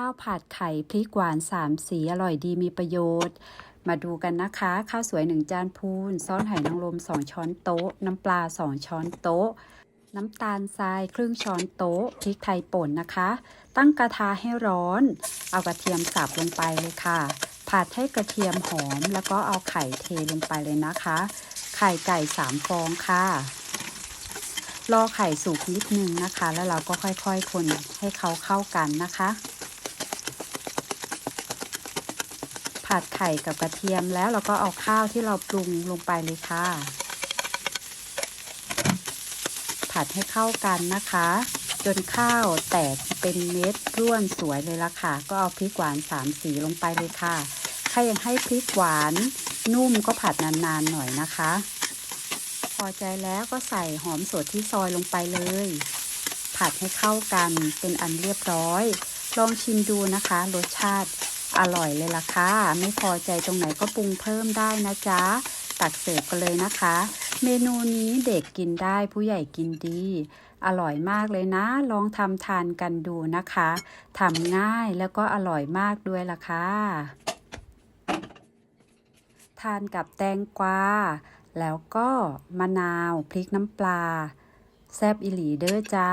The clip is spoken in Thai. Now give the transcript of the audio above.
ข้าวผัดไข่พริกหวานสามสีอร่อยดีมีประโยชน์ มาดูกันนะคะ ข้าวสวยหนึ่งจานพูนซอสไหนางรมสองช้อนโต๊ะ น้ำปลาสองช้อนโต๊ะ น้ำตาลทรายครึ่งช้อนโต๊ะพริกไทยป่นนะคะ ตั้งกระทะให้ร้อน เอากระเทียมสับลงไปเลยค่ะ ผัดให้กระเทียมหอมแล้วก็เอาไข่เทลงไปเลยนะคะ ไข่ไก่สามฟองค่ะรอไข่สุกนิดนึงนะคะ แล้วเราก็ค่อยๆ คนให้เขาเข้ากันนะคะ ผัดไข่กับกระเทียมแล้วเราก็เอาข้าวที่เราปรุงลงไปเลยค่ะ ผัดให้เข้ากันนะคะ จนข้าวแตกเป็นเม็ดร่วนสวยเลยละค่ะ ก็เอาพริกหวานสามสีลงไปเลยค่ะ ใครยังให้พริกหวานนุ่มก็ผัดนานๆหน่อยนะคะ พอใจแล้วก็ใส่หอมสดที่ซอยลงไปเลย ผัดให้เข้ากันเป็นอันเรียบร้อย ลองชิมดูนะคะ รสชาติ อร่อยเลยล่ะค่ะ ไม่พอใจตรงไหนก็ปรุงเพิ่มได้นะจ๊ะ ตักเสิร์ฟกันเลยนะคะ เมนูนี้เด็กกินได้ผู้ใหญ่กินดี อร่อยมากเลยนะ ลองทำทานกันดูนะคะทำง่ายแล้วก็อร่อยมากด้วยล่ะค่ะ ทานกับแตงกวา แล้วก็มะนาว พริกน้ำปลา แซบอิหลีเด้อจ้า